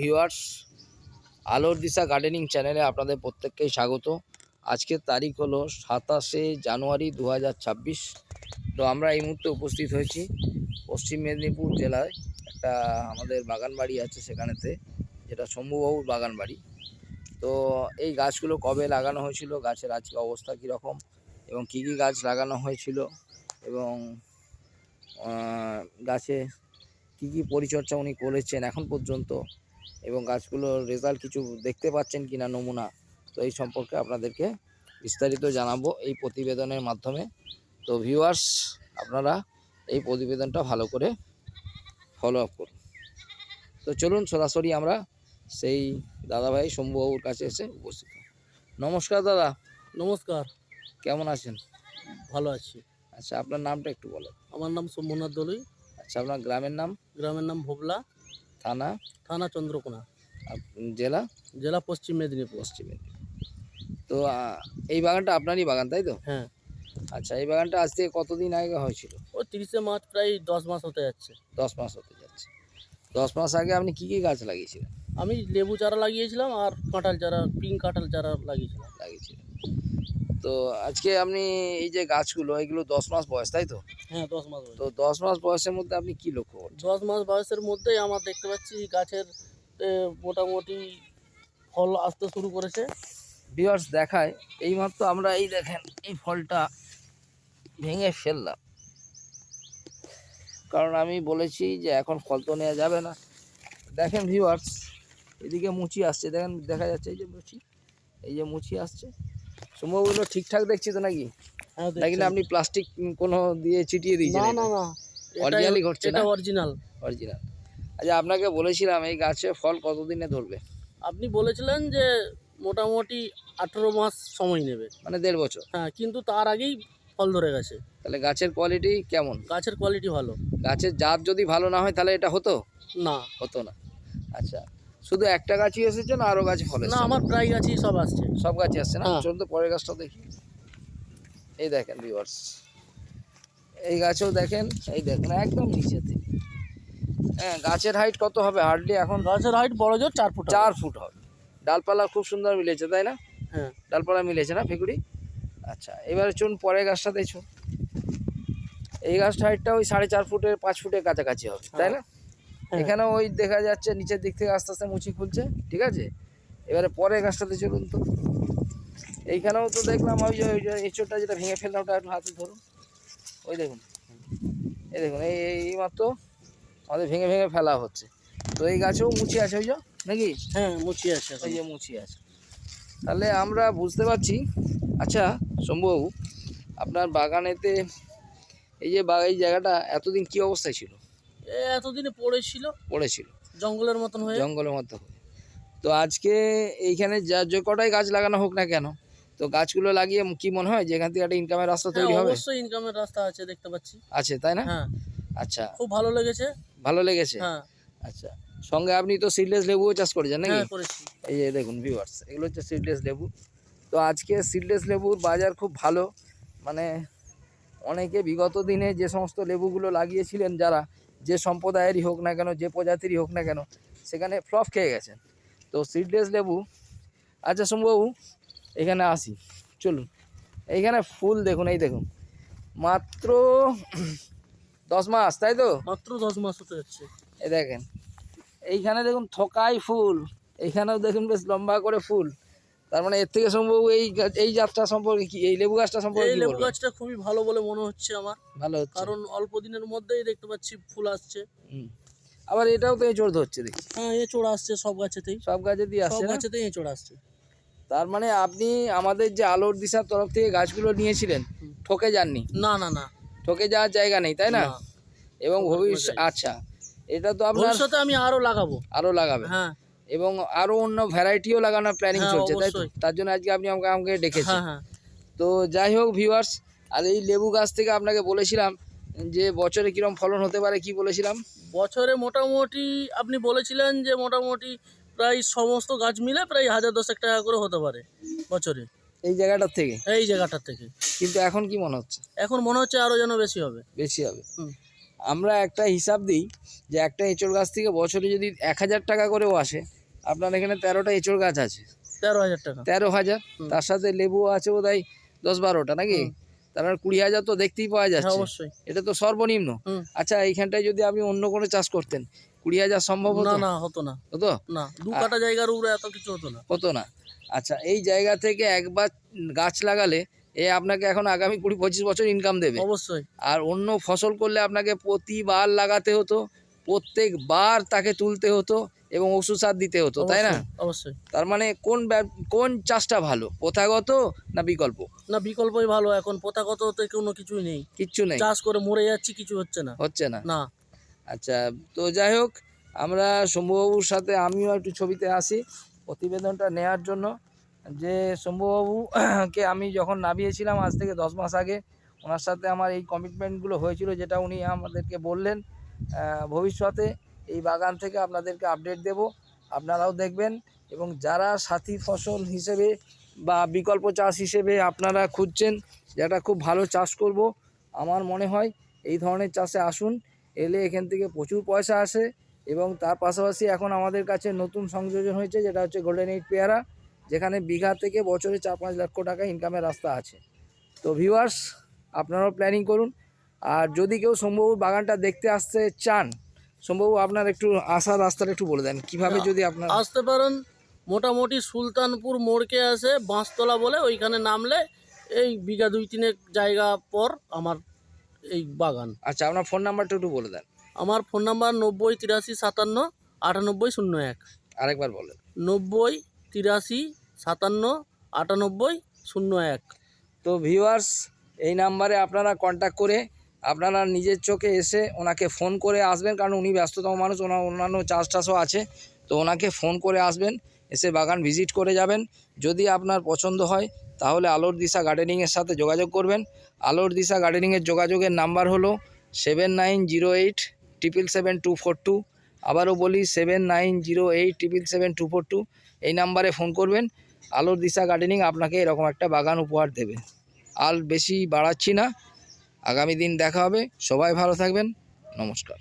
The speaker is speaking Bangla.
ভিউয়ার্স, আলোর দিশা গার্ডেনিং চ্যানেলে আপনাদের প্রত্যেককেই স্বাগত। আজকের তারিখ হলো সাতাশে জানুয়ারি দু হাজার ছাব্বিশ। তো আমরা এই মুহূর্তে উপস্থিত হয়েছি পশ্চিম মেদিনীপুর জেলায় একটা আমাদের বাগান বাড়ি আছে সেখানেতে, যেটা শম্ভুবাবুর বাগান বাড়ি তো এই গাছগুলো কবে লাগানো হয়েছিল, গাছের আজকে অবস্থা কীরকম এবং কী কী গাছ লাগানো হয়েছিল এবং গাছে কী কী পরিচর্যা উনি করেছেন এখন পর্যন্ত এবং গাছগুলোর রেজাল্ট কিছু দেখতে পাচ্ছেন কিনা নমুনা তো এই সম্পর্কে আপনাদেরকে বিস্তারিত জানাব এই প্রতিবেদনের মাধ্যমে। তো ভিউয়ার্স আপনারা এই প্রতিবেদনটা ভালো করে ফলো আপ করুন। তো চলুন সরাসরি আমরা সেই দাদাভাই শম্ভুবাবুর কাছে এসে উপস্থিত নমস্কার দাদা। নমস্কার। কেমন আছেন? ভালো আছি। আচ্ছা আপনার নামটা একটু বলেন। আমার নাম সোমনাথ দলুই। আচ্ছা আপনার গ্রামের নাম? গ্রামের নাম ভোবলা। থানা? থানা চন্দ্রকোনা। জেলা? জেলা পশ্চিম মেদিনীপুর। পশ্চিম মেদিনীপুর। তো এই বাগানটা আপনারই বাগান তাই তো? হ্যাঁ। আচ্ছা এই বাগানটা আজ থেকে কতদিন আগে হয়েছিল? ও তিরিশে মার্চ প্রায় দশ মাস হতে যাচ্ছে। দশ মাস হতে যাচ্ছে। দশ মাস আগে আপনি কি কি গাছ লাগিয়েছিলেন? আমি লেবু চারা লাগিয়েছিলাম আর কাঁঠাল চারা পিঙ্ক কাঁঠাল চারা লাগিয়েছিলাম। লাগিয়েছিলেন। তো আজকে আপনি এই যে গাছগুলো এগুলো দশ মাস বয়স তাই তো? হ্যাঁ দশ মাস বয়স। তো দশ মাস বয়সের মধ্যে আপনি কি লক্ষ্য করছেন? দশ মাস বয়সের মধ্যেই আমার দেখতে পাচ্ছি গাছের মোটামুটি ফল আসতে শুরু করেছে। ভিউয়ার্স দেখায় এইমাত্র আমরা এই দেখেন এই ফলটা ভেঙে ফেললাম। কারণ আমি বলেছি যে এখন ফল তো নেওয়া যাবে না। দেখেন ভিউয়ার্স এদিকে মুচি আসছে দেখেন দেখা যাচ্ছে এই যে মুচি এই যে মুচি আসছে। সম্ভবগুলো ঠিকঠাক দেখছি তো নাকি? হ্যাঁ নাকি না আপনি প্লাস্টিক কোনো দিয়ে চিটিয়ে দিয়েছেন না না না। Originally ঘটছে না? এটা অরিজিনাল অরিজিনাল আচ্ছা আপনাকে বলেছিলাম এই গাছে ফল কতদিনে ধরবে? আপনি বলেছিলেন যে মোটামুটি আঠেরো মাস সময় নেবে। মানে দেড় বছর? হ্যাঁ কিন্তু তার আগেই ফল ধরে গেছে। তাহলে গাছের কোয়ালিটি কেমন? গাছের কোয়ালিটি ভালো। গাছের জাত যদি ভালো না হয় তাহলে এটা হতো? না। হতো না। আচ্ছা শুধু একটা গাছই এসেছে না আরও গাছ ফলে না আমার প্রায় গাছই সব আসছে। সব গাছই আসছে না? হ্যাঁ। চলুন তো পরের গাছটা দেখি। এই দেখেন ভিউয়ার্স এই গাছেও দেখেন এই দেখেন একদম নিচেতে হ্যাঁ গাছের হাইট কত হবে? হার্ডলি এখন গাছের হাইট বড় জোর চার ফুট চার ফুট হবে। ডালপালা খুব সুন্দর মিলেছে তাই না? হ্যাঁ। ডালপালা মিলেছে না ফিকুড়ি? আচ্ছা এবারে চুন পরের গাছটা দেখছ এই গাছটা হাইটটা ওই সাড়ে চার ফুটের পাঁচ ফুটের কাছাকাছি হবে তাই না? হ্যাঁ। এখানে ওই দেখা যাচ্ছে নিচের দিক থেকে আস্তে আস্তে মুচি খুলছে ঠিক আছে? এবারে পরের গাছটাতে চলুন তো। এইখানেও তো দেখলাম ওই যে ওই যে এঁচোড়টা যেটা ভেঙে ফেললাম ওটা একটু হাতে ধরুন। ওই দেখুন। এই দেখুন এই এই মাত্র আমাদের ভেঙে ভেঙে ফেলা হচ্ছে। তো এই গাছেও মুচি আছে ওই যে নাকি? হ্যাঁ মুচি আছে ওই যে মুচি আছে। তাহলে আমরা বুঝতে পারছি আচ্ছা শম্ভুবাবু আপনার বাগানেতে এই যে বা এই জায়গাটা এতদিন কি অবস্থায় ছিল? এতদিনে পড়েছিল? পড়েছিল। জঙ্গলের মতন হয়ে? জঙ্গলের হয়ে। তো আজকে এইখানে যা যে কটাই গাছ লাগানো হোক না কেন তো গাছগুলো লাগিয়ে কি মনে হয় যে এখান থেকে একটা ইনকামের রাস্তা হ্যাঁ, তৈরি হবে? অবশ্যই ইনকামের রাস্তা আছে দেখতে পাচ্ছি। আছে তাই না? হ্যাঁ। আচ্ছা। খুব ভালো লেগেছে। ভালো লেগেছে? হ্যাঁ। আচ্ছা। সঙ্গে আপনি তো সিডলেস লেবুও চাষ করেছেন নাকি? হ্যাঁ করেছি। এই যে দেখুন ভিউয়ার্স এগুলো হচ্ছে সিডলেস লেবু। তো আজকে সিডলেস লেবুর বাজার খুব ভালো। মানে অনেকে বিগত দিনে যে সমস্ত লেবুগুলো লাগিয়েছিলেন যারা যে সম্প্রদায়েরই হোক না কেন যে প্রজাতিরই হোক না কেন সেখানে ফ্লপ খেয়ে গেছেন। তো সিডলেস লেবু আচ্ছা শম্ভু এখানে আসি চলুন। এইখানে ফুল দেখুন এই দেখুন। মাত্র দশ মাস তাই তো? মাত্র দশ মাস হতে যাচ্ছে। এই দেখেন এইখানে দেখুন থকাই ফুল এইখানেও দেখুন বেশ লম্বা করে ফুল। তার মানে এর থেকে সম্ভব এই এই জাতটা সম্পর্কে কি এই লেবু গাছটা সম্পর্কে এই লেবু গাছটা খুবই ভালো বলে মনে হচ্ছে আমার। ভালো হচ্ছে। কারণ অল্প দিনের মধ্যেই দেখতে পাচ্ছি ফুল আসছে। হুম। আবার এটাও তো এঁচড় ধরছে দেখি হ্যাঁ এঁচড় আসছে সব গাছেতেই। সব গাছে দিয়ে সব আসছে না? গাছেতেই এঁচড় আসছে। তার মানে আপনি আমাদের যে আলোর দিশার তরফ থেকে গাছগুলো নিয়েছিলেন ঠকে যাননি? না না না। ঠকে যাওয়ার জায়গা নেই তাই না। এবং ভবিষ্যৎ আচ্ছা। এটা তো আপনার ভবিষ্যতে আমি আরও লাগাবো। আরও লাগাবে হ্যাঁ। এবং আরও অন্য ভ্যারাইটিও লাগানোর প্ল্যানিং চলছে তাই তো? তার জন্য আজকে আপনি আমাকে আমাকে ডেকেছেন। হ্যাঁ হ্যাঁ। তো যাই হোক ভিউয়ার্স আর এই লেবু গাছ থেকে আপনাকে বলেছিলাম যে বছরে কিরম ফলন হতে পারে কি বলেছিলাম? বছরে মোটামুটি আপনি বলেছিলেন যে মোটামুটি প্রায় সমস্ত গাছ মিলে প্রায় হাজার দশেক টাকা করে হতে পারে বছরে। এই জায়গাটার থেকে? এই জায়গাটার থেকে। কিন্তু এখন কি মনে হচ্ছে? এখন মনে হচ্ছে আরও যেন বেশি হবে। বেশি হবে। আমরা একটা হিসাব দিই যে একটা এঁচড় গাছ থেকে বছরে যদি এক হাজার টাকা করেও আসে আপনার এখানে তেরোটা এঁচড় গাছ আছে। তেরো হাজার টাকা। তেরো হাজার তার সাথে লেবু আছে বোধ হয় দশ বারোটা নাকি? তার মানে কুড়ি হাজার তো দেখতেই পাওয়া হ্যাঁ যাচ্ছে। অবশ্যই। এটা তো সর্বনিম্ন। আচ্ছা এইখানটায় যদি আপনি অন্য কোনো চাষ করতেন কুড়ি হাজার সম্ভব না হতো? না হতো না। হতো? না দু কাটা জায়গার উপরে এত কিছু হতো না। হতো না। আচ্ছা এই জায়গা থেকে একবার গাছ লাগালে এ আপনাকে এখন আগামী কুড়ি পঁচিশ বছর ইনকাম দেবে। অবশ্যই। আর অন্য ফসল করলে আপনাকে প্রতিবার লাগাতে হতো প্রত্যেকবার তাকে তুলতে হতো এবং ওষুধ সার দিতে হতো তাই না? অবশ্যই, তার মানে কোন কোন চাষটা ভালো প্রথাগত না বিকল্প? না বিকল্পই ভালো এখন প্রথাগত তো কোনো কিছুই নেই। কিচ্ছু নেই। চাষ করে মরে যাচ্ছি কিছু হচ্ছে না। হচ্ছে না। না। আচ্ছা তো যাই হোক আমরা শম্ভুবাবুর সাথে আমিও একটু ছবিতে আসি। প্রতিবেদনটা নেয়ার জন্য। যে শম্ভুবাবুকে আমি যখন নামিয়েছিলাম আজ থেকে দশ মাস আগে, ওনার সাথে আমার এই কমিটমেন্টগুলো হয়েছিল যেটা উনি আমাদেরকে বললেন ভবিষ্যতে এই বাগান থেকে আপনাদেরকে আপডেট দেব। আপনারাও দেখবেন এবং যারা সাথী ফসল হিসেবে বা বিকল্প চাষ হিসেবে আপনারা খুঁজছেন, যেটা খুব ভালো চাষ করব, আমার মনে হয় এই ধরনের চাষে আসুন, এলে এখান থেকে প্রচুর পয়সা আসে এবং তার পাশাপাশি এখন আমাদের কাছে নতুন সংযোজন হয়েছে, যেটা হচ্ছে গোল্ডেন এইট পেয়ারা। যেখানে বিঘা থেকে বছরে চার পাঁচ লক্ষ টাকা ইনকামের রাস্তা আছে। তো ভিউয়ার্স আপনারাও প্ল্যানিং করুন। আর যদি কেউ সম্ভব বাগানটা দেখতে আসতে চান সম্ভব আপনার একটু আসার রাস্তাটা একটু বলে দেন। কীভাবে যদি আপনার আসতে পারেন মোটামুটি সুলতানপুর মোড়কে আসে বাঁশতলা বলে ওইখানে নামলে এই বিঘা দুই তিনেক জায়গা পর আমার এই বাগান। আচ্ছা আপনার ফোন নাম্বারটা একটু বলে দেন। আমার ফোন নাম্বার নব্বই তিরাশি সাতান্ন আটানব্বই শূন্য এক। আরেকবার বলেন। নব্বই তিরাশি, সাতান্ন, আটানব্বই, শূন্য এক। তো ভিউয়ার্স, এই নাম্বারে আপনারা কন্ট্যাক্ট করে আপনারা নিজের চোখে এসে ওনাকে ফোন করে আসবেন, কারণ উনি ব্যস্ততম মানুষ, ওনার অন্যান্য চাষ টাসও আছে। তো ওনাকে ফোন করে আসবেন, এসে বাগান ভিজিট করে যাবেন। যদি আপনার পছন্দ হয়, তাহলে আলোর দিশা গার্ডেনিংয়ের সাথে যোগাযোগ করবেন। আলোর দিশা গার্ডেনিংয়ের যোগাযোগের নাম্বার হলো seven nine zero eight triple seven two four two আবারও বলি seven nine zero eight triple seven two four two এই নাম্বারে ফোন করবেন। আলোর দিশা গার্ডেনিং আপনাকে এরকম একটা বাগান উপহার দেবে। আর বেশি বাড়াচ্ছি না। আগামী দিন দেখা হবে। সবাই ভালো থাকবেন। নমস্কার।